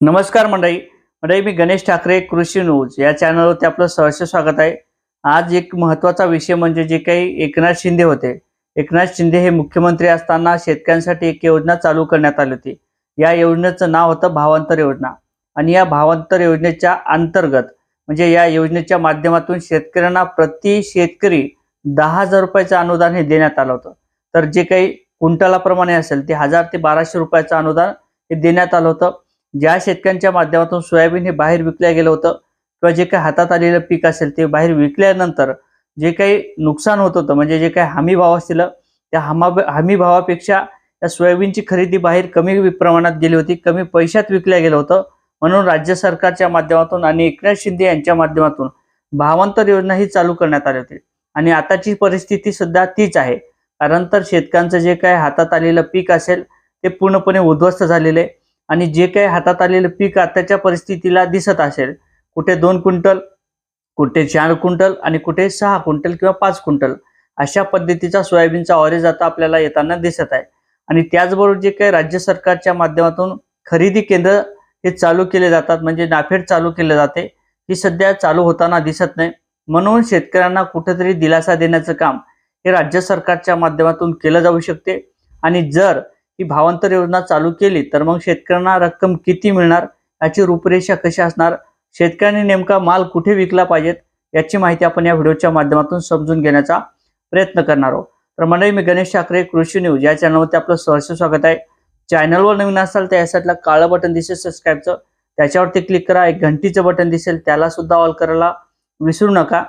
नमस्कार मंडळी. मंडळी मी गणेश ठाकरे कृषी न्यूज. या चॅनलवरती आपलं सहर्ष स्वागत आहे. आज एक महत्त्वाचा विषय म्हणजे जे काही एकनाथ शिंदे होते. एकनाथ शिंदे हे मुख्यमंत्री असताना शेतकऱ्यांसाठी एक योजना चालू करण्यात आली होती. या योजनेचं नाव होतं भावांतर योजना. आणि या भावांतर योजनेच्या अंतर्गत म्हणजे या योजनेच्या माध्यमातून शेतकऱ्यांना प्रति शेतकरी दहा हजार रुपयाचं अनुदान हे देण्यात आलं होतं. तर जे काही कुंटलाप्रमाणे असेल ते हजार ते बाराशे रुपयाचं अनुदान हे देण्यात आलं होतं. ज्या शेतकऱ्यांच्या माध्यमातून सोयाबीन हे बाहेर विकल्या गेलं होतं किंवा जे काही हातात आलेलं पीक असेल ते बाहेर विकल्यानंतर जे काही नुकसान होत होतं म्हणजे जे काही हमी भाव असतील त्या हमा हमी भावापेक्षा त्या सोयाबीनची खरेदी बाहेर कमी प्रमाणात गेली होती कमी पैशात विकल्या गेलं होतं. म्हणून राज्य सरकारच्या माध्यमातून आणि एकनाथ शिंदे यांच्या माध्यमातून भावांतर योजना ही चालू करण्यात आली होती. आणि आताची परिस्थिती सुद्धा तीच आहे. कारण तर शेतकऱ्यांचं जे काही हातात आलेलं पीक असेल ते पूर्णपणे उद्ध्वस्त झालेले आहे. आणि जे काही हातात आलेलं पीक आताच्या परिस्थितीला दिसत असेल कुठे दोन क्विंटल कुठे चार क्विंटल आणि कुठे सहा क्विंटल किंवा पाच क्विंटल अशा पद्धतीचा सोयाबीनचा ऑरेज आता आपल्याला येताना दिसत आहे. आणि त्याचबरोबर जे काही राज्य सरकारच्या माध्यमातून खरेदी केंद्र हे चालू केले जातात म्हणजे नाफेड चालू केले जाते ही सध्या चालू होताना दिसत नाही. म्हणून शेतकऱ्यांना कुठेतरी दिलासा देण्याचं काम हे राज्य सरकारच्या माध्यमातून केलं जाऊ शकते. आणि जर ही भावांतर योजना चालू केली तर मग शेतकऱ्यांना रक्कम किती मिळणार? याची रूपरेषा कशी असणार? शेतकऱ्यांनी नेमका माल कुठे विकला पाहिजेत याची माहिती आपण या व्हिडिओच्या माध्यमातून समजून घेण्याचा प्रयत्न करणार आहोत. तर मंडळी मी गणेश ठाकरे कृषी न्यूज या चॅनलवरती आपलं सहर्ष स्वागत आहे. चॅनलवर नवीन असाल तर यासाठीला काळं बटन दिसेल सबस्क्राईबचं. त्याच्यावरती क्लिक करा एक घंटीचं बटन दिसेल त्याला सुद्धा ऑल करायला विसरू नका.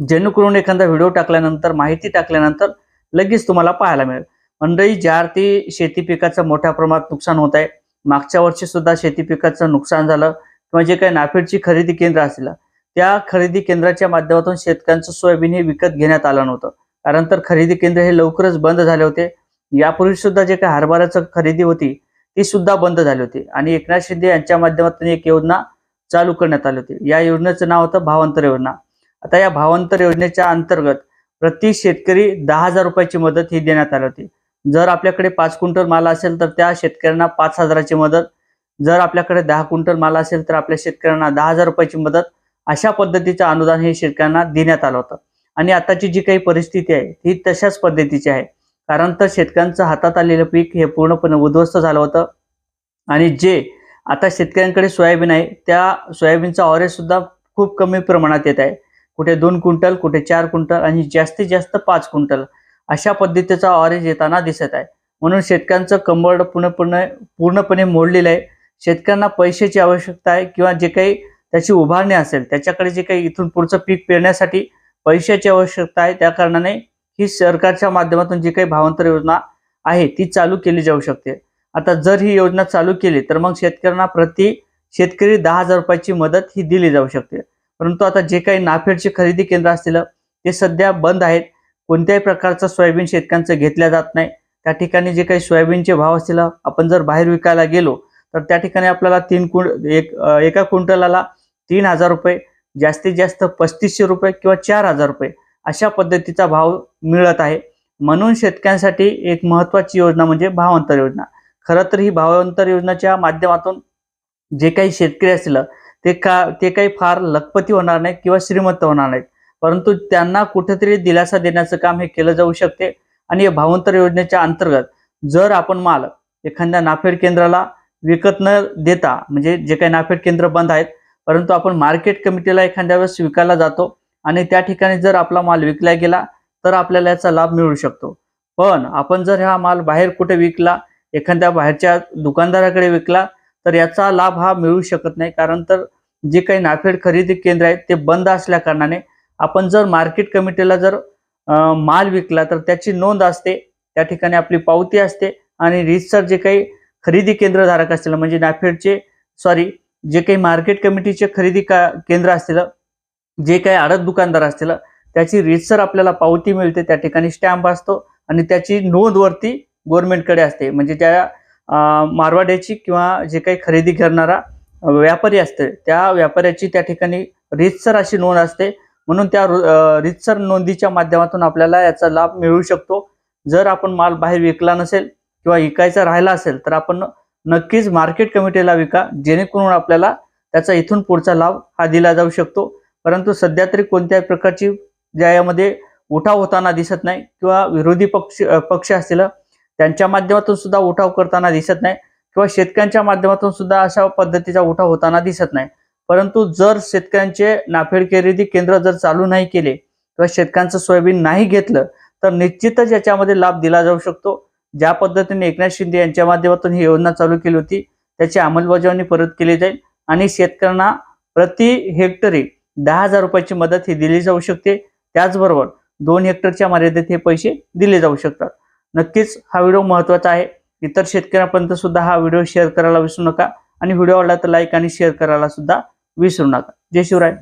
जेणेकरून एखादा व्हिडिओ टाकल्यानंतर माहिती टाकल्यानंतर लगेच तुम्हाला पाहायला मिळेल. मंडळी ज्या अर्थी शेती पिकाचं मोठ्या प्रमाणात नुकसान होत आहे. मागच्या वर्षी सुद्धा शेती पिकाचं नुकसान झालं किंवा जे काही नाफेडची खरेदी केंद्र असेल त्या खरेदी केंद्राच्या माध्यमातून शेतकऱ्यांचं सोयाबीन हे विकत घेण्यात आलं नव्हतं. कारण तर खरेदी केंद्र हे लवकरच बंद झाले होते. यापूर्वी सुद्धा जे काही हरभऱ्याचं खरेदी होती ती सुद्धा बंद झाली होती. आणि एकनाथ शिंदे यांच्या माध्यमातून एक योजना चालू करण्यात आली होती. या योजनेचं नाव होतं भावांतर योजना. आता या भावांतर योजनेच्या अंतर्गत प्रति शेतकरी दहा हजार रुपयाची मदत ही देण्यात आली होती. जर आपल्याकडे पाच क्विंटल माल असेल तर त्या शेतकऱ्यांना पाच हजाराची मदत. जर आपल्याकडे दहा क्विंटल माल असेल तर आपल्या शेतकऱ्यांना दहा हजार रुपयाची मदत. अशा पद्धतीचं अनुदान हे शेतकऱ्यांना देण्यात आलं होतं. आणि आताची जी काही परिस्थिती आहे ही तशाच पद्धतीची आहे. कारण तर शेतकऱ्यांचं हातात आलेलं पीक हे पूर्णपणे उद्ध्वस्त झालं होतं. आणि जे आता शेतकऱ्यांकडे सोयाबीन आहे त्या सोयाबीनचा ऑरेज सुद्धा खूप कमी प्रमाणात येत आहे. कुठे दोन क्विंटल कुठे चार क्विंटल आणि जास्तीत जास्त पाच क्विंटल. अशा पद्धतीचा ऑरेंज येताना दिसत आहे. म्हणून शेतकऱ्यांचं कंबरड पूर्णपणे पूर्णपणे मोडलेलं आहे. शेतकऱ्यांना पैशाची आवश्यकता आहे किंवा जे काही त्याची उभारणी असेल त्याच्याकडे जे काही इथून पुढचं पीक पेरण्यासाठी पैशाची आवश्यकता आहे त्या कारणाने ही सरकारच्या माध्यमातून जी काही भावांतर योजना आहे ती चालू केली जाऊ शकते. आता जर ही योजना चालू केली तर मग शेतकऱ्यांना प्रति शेतकरी दहा हजार रुपयाची मदत ही दिली जाऊ शकते. परंतु आता जे काही नाफेडचे खरेदी केंद्र असतील ते सध्या बंद आहेत. कोणत्याही प्रकारचं सोयाबीन शेतकऱ्यांचं घेतल्या जात नाही. त्या ठिकाणी जे काही सोयाबीनचे भाव असतील आपण जर बाहेर विकायला गेलो तर त्या ठिकाणी आपल्याला तीन कुं एक एका क्विंटलाला तीन हजार रुपये जास्तीत जास्त पस्तीसशे रुपये किंवा चार हजार रुपये अशा पद्धतीचा भाव मिळत आहे. म्हणून शेतकऱ्यांसाठी एक महत्वाची योजना म्हणजे भावांतर योजना. खरं तर ही भावांतर योजनेच्या माध्यमातून जे काही शेतकरी असतील ते का ते काही फार लखपती होणार नाहीत किंवा श्रीमंत होणार नाहीत. परंतु त्यांना कुठेतरी दिलासा देण्याचं काम हे केलं जाऊ शकते. आणि या भावांतर योजनेच्या अंतर्गत जर आपण माल एखाद्या नाफेड केंद्राला विकत न देता म्हणजे जे काही नाफेड केंद्र बंद आहेत परंतु आपण मार्केट कमिटीला एखाद्या वेळेस विकायला जातो आणि त्या ठिकाणी जर आपला माल विकला गेला तर आपल्याला याचा लाभ मिळू शकतो. पण आपण जर हा माल बाहेर कुठे विकला एखाद्या बाहेरच्या दुकानदाराकडे विकला तर याचा लाभ हा मिळू शकत नाही. कारण तर जे काही नाफेड खरेदी केंद्र आहेत ते बंद असल्या कारणाने आपण जर मार्केट कमिटीला जर माल विकला तर त्याची नोंद असते. त्या ठिकाणी आपली पावती असते. आणि रितसर जे काही खरेदी केंद्रधारक असतील म्हणजे नाफेडचे सॉरी जे काही मार्केट कमिटीचे खरेदी का केंद्र असतील जे काही आडत दुकानदार असतील त्याची रितसर आपल्याला पावती मिळते. त्या ठिकाणी स्टॅम्प असतो. आणि त्याची नोंदवरती गव्हर्नमेंटकडे असते. म्हणजे त्या मारवाड्याची किंवा जे काही खरेदी करणारा व्यापारी असते त्या व्यापाऱ्याची त्या ठिकाणी रितसर अशी नोंद असते. म्हणून त्या रितसर नोंदीच्या माध्यमातून आपल्याला याचा लाभ मिळू शकतो. जर आपण माल बाहेर विकला नसेल किंवा विकायचा राहिला असेल तर आपण नक्कीच मार्केट कमिटीला विका जेणेकरून आपल्याला त्याचा इथून पुढचा लाभ हा दिला जाऊ शकतो. परंतु सध्या तरी कोणत्याही प्रकारची ज्या यामध्ये उठाव होताना दिसत नाही किंवा विरोधी पक्ष पक्ष असतील त्यांच्या माध्यमातून सुद्धा उठाव करताना दिसत नाही किंवा शेतकऱ्यांच्या माध्यमातून सुद्धा अशा पद्धतीचा उठाव होताना दिसत नाही. परंतु जर शेतकऱ्यांचे नाफेड खरेदी केंद्र जर चालू नाही केले किंवा शेतकऱ्यांचं सोयाबीन नाही घेतलं तर निश्चितच याच्यामध्ये लाभ दिला जाऊ शकतो. ज्या पद्धतीने एकनाथ शिंदे यांच्या माध्यमातून ही योजना चालू केली होती त्याची अंमलबजावणी परत केली जाईल आणि शेतकऱ्यांना प्रति हेक्टरी दहा हजार रुपयाची मदत ही दिली जाऊ शकते. त्याचबरोबर दोन हेक्टरच्या मर्यादेत हे पैसे दिले जाऊ शकतात. नक्कीच हा व्हिडिओ महत्त्वाचा आहे. इतर शेतकऱ्यांपर्यंत सुद्धा हा व्हिडिओ शेअर करायला विसरू नका आणि व्हिडिओ आवडला तर लाईक आणि शेअर करायला सुद्धा विसरू नका. जय शिवराय.